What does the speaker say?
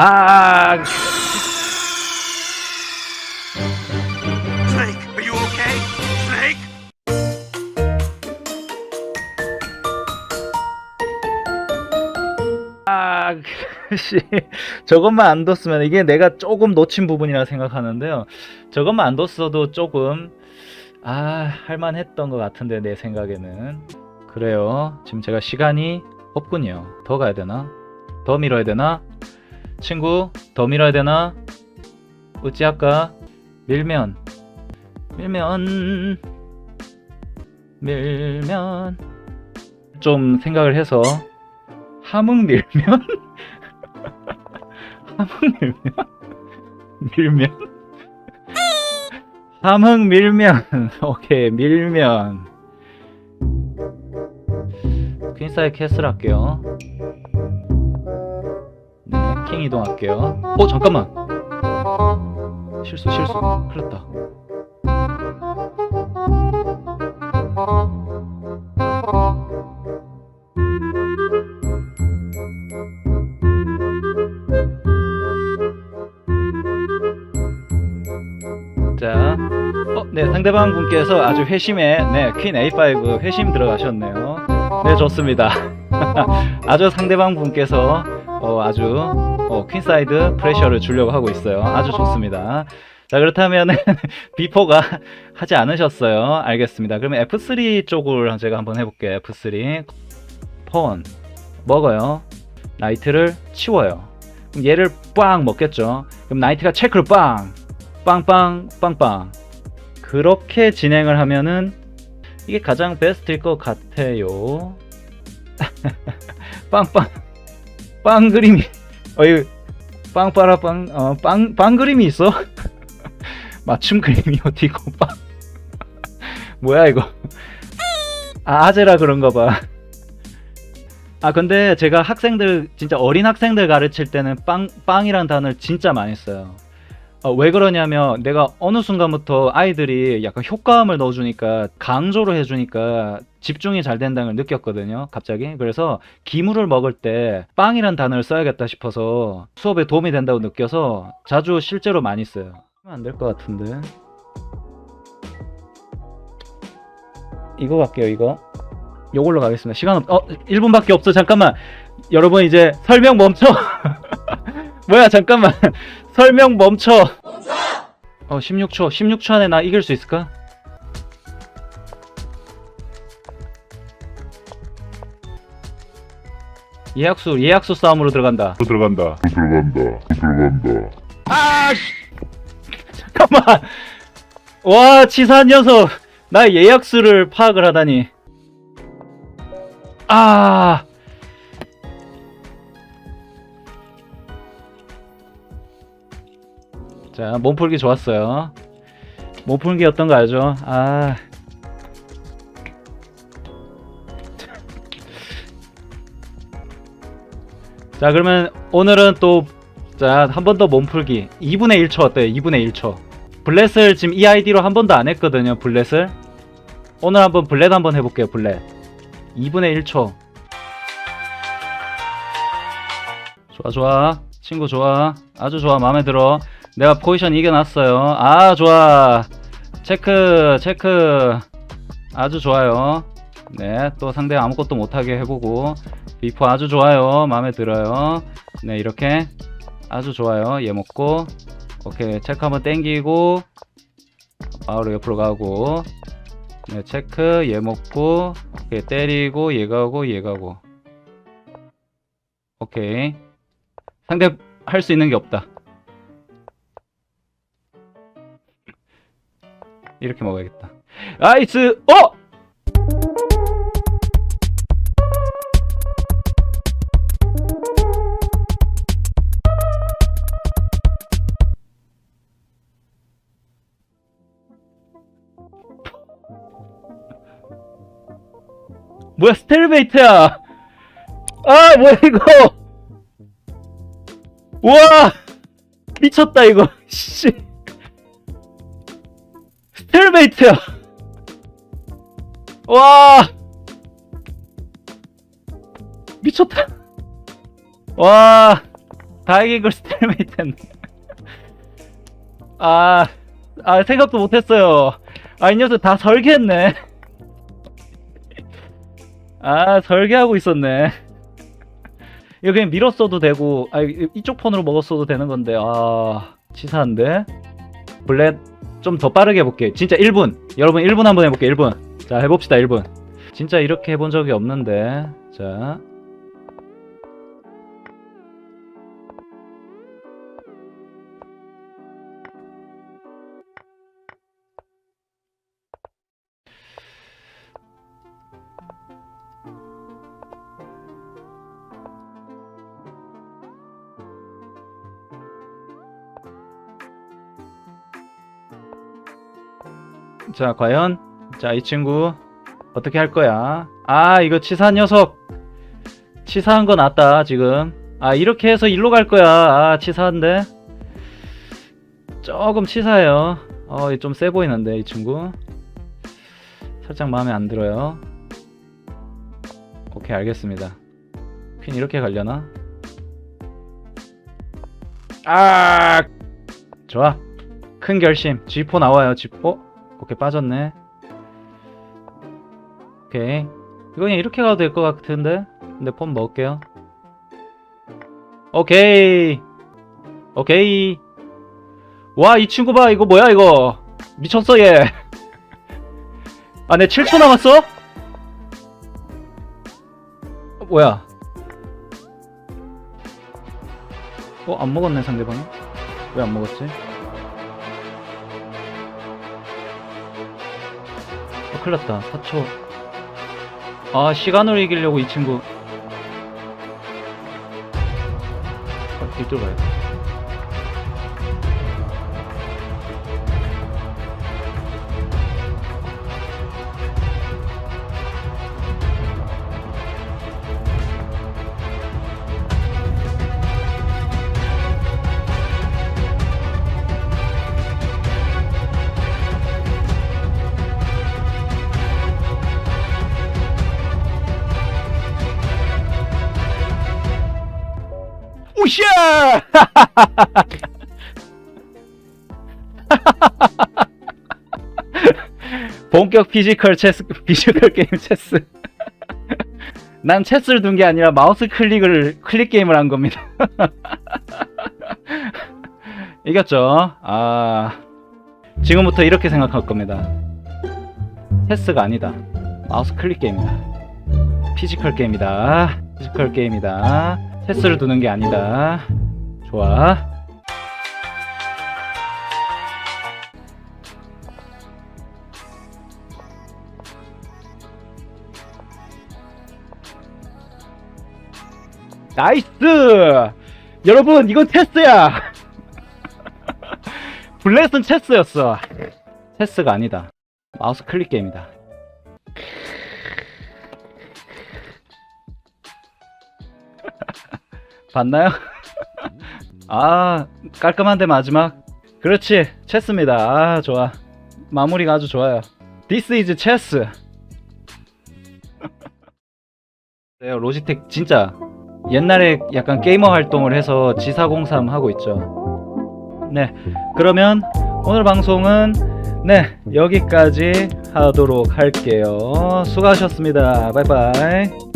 아, Snake, are you okay? Snake? 아, 씨. 저것만 안 뒀으면 이게 내가 조금 놓친 부분이라 생각하는데요. 저것만 안 뒀어도 조금 아, 할만했던 것 같은데 내 생각에는 그래요. 지금 제가 시간이 없군요. 더 가야 되나? 더 밀어야 되나? 친구, 더 밀어야 되나? 어찌할까? 밀면 밀면 밀면 좀 생각을 해서 함흥 밀면? 함흥 밀면? 밀면? 함흥 밀면 오케이 밀면 퀸사이 캐슬 할게요 네킹 이동할게요 어 잠깐만 실수 실수 큰일났다 자, 어, 네, 상대방 분께서 아주 회심에, 네, 퀸 A5 회심 들어가셨네요. 네, 좋습니다. 아주 상대방 분께서 어, 아주 어, 퀸 사이드 프레셔를 주려고 하고 있어요. 아주 좋습니다. 자, 그렇다면 비포가 하지 않으셨어요. 알겠습니다. 그러면 F3 쪽을 제가 한번 해볼게요. F3 폰 먹어요. 나이트를 치워요. 그럼 얘를 빵 먹겠죠. 그럼 나이트가 체크를 빵 빵빵 빵빵 그렇게 진행을 하면은 이게 가장 베스트일 것 같아요. 빵빵 빵 그림이 어이 빵빠라 빵 어 빵 빵 그림이 있어? 맞춤 그림이 어디 있고 빵 뭐야 이거 아 아재라 그런가 봐. 아 근데 제가 학생들 진짜 어린 학생들 가르칠 때는 빵 빵이란 단어를 진짜 많이 써요. 어, 왜 그러냐면 내가 어느 순간부터 아이들이 약간 효과음을 넣어주니까 강조를 해주니까 집중이 잘 된다는 걸 느꼈거든요 갑자기. 그래서 기물을 먹을 때 빵이란 단어를 써야겠다 싶어서 수업에 도움이 된다고 느껴서 자주 실제로 많이 써요. 안 될 것 같은데. 이거 갈게요 이거. 요걸로 가겠습니다. 시간 없.. 어 1분밖에 없어. 잠깐만. 여러분 이제 설명 멈춰. 뭐야 잠깐만 설명 멈춰. 어 16초 16초 안에 나 이길 수 있을까? 예약수 예약수 싸움으로 들어간다. 들어간다. 들어간다. 들어간다. 아 씨. 잠깐만. 와 치사한 녀석. 나 예약수를 파악을 하다니. 아. 자, 몸풀기 좋았어요. 몸풀기 어떤 거 알죠? 아. 자, 그러면 오늘은 또, 자, 한 번 더 몸풀기. 2분의 1초 어때요? 2분의 1초. 블렛을 지금 이 아이디로 한 번도 안 했거든요, 블렛을. 오늘 한번 블렛 한번 해볼게요, 블렛. 2분의 1초. 좋아, 좋아. 친구 좋아. 아주 좋아. 마음에 들어. 내가 포지션 이겨놨어요. 아, 좋아. 체크, 체크. 아주 좋아요. 네, 또 상대 아무것도 못하게 해보고. 비포 아주 좋아요. 마음에 들어요. 네, 이렇게. 아주 좋아요. 얘 먹고. 오케이. 체크 한번 땡기고. 바로 옆으로 가고. 네, 체크. 얘 먹고. 오케이. 때리고, 얘 가고, 얘 가고. 오케이. 상대 할 수 있는 게 없다. 이렇게 먹어야겠다. 아이스, 어! 뭐야, 스텔베이트야! 아, 뭐야, 이거! 우와! 미쳤다, 이거. 씨. 스텔베이트야. 와. 미쳤다. 와. 다 이긴 걸 스텔메이트 했네. 아, 아, 생각도 못했어요. 아, 이 녀석 다 설계했네. 아, 설계하고 있었네. 이거 그냥 밀었어도 되고, 아, 이- 이쪽 폰으로 먹었어도 되는 건데, 아, 치사한데? 블렛 좀 더 빠르게 해볼게. 진짜 1분. 여러분 1분 한번 해볼게, 1분. 자, 해봅시다, 1분. 진짜 이렇게 해본 적이 없는데. 자. 자, 과연 자, 이 친구 어떻게 할 거야? 아, 이거 치사한 녀석. 치사한 거 낫다, 지금. 아, 이렇게 해서 일로 갈 거야. 아, 치사한데. 조금 치사해요. 어, 좀 세 보이는데, 이 친구. 살짝 마음에 안 들어요. 오케이, 알겠습니다. 퀸 이렇게 가려나? 아! 좋아. 큰 결심. G4 나와요, G4. 오케이 빠졌네. 오케이. 이거 그냥 이렇게 가도 될 것 같은데? 근데 폰 먹을게요. 오케이. 오케이. 와 이 친구 봐. 이거 뭐야 이거? 미쳤어 얘 아 내 7초 남았어? 어, 뭐야? 어 안 먹었네 상대방이. 왜 안 먹었지? 어, 큰일 났다. 4초. 아, 시간을 이기려고 이 친구. 어, 이쪽으로 가야 돼. 우샤! 본격 피지컬 체스, 피지컬 게임 체스. 난 체스를 둔 게 아니라 마우스 클릭을, 클릭 게임을 한 겁니다. 이겼죠? 아, 지금부터 이렇게 생각할 겁니다. 체스가 아니다. 마우스 클릭 게임이다. 피지컬 게임이다. 피지컬 게임이다. 체스를 두는 게 아니다. 좋아. 나이스! 여러분, 이건 체스야! 블랙은 체스였어. 체스가 아니다. 마우스 클릭 게임이다. 봤나요? 아 깔끔한데 마지막? 그렇지 체스입니다. 아 좋아. 마무리가 아주 좋아요. This is chess. 네, 로지텍 진짜 옛날에 약간 게이머 활동을 해서 지사공삼 하고 있죠. 네 그러면 오늘 방송은 네 여기까지 하도록 할게요. 수고하셨습니다. 바이바이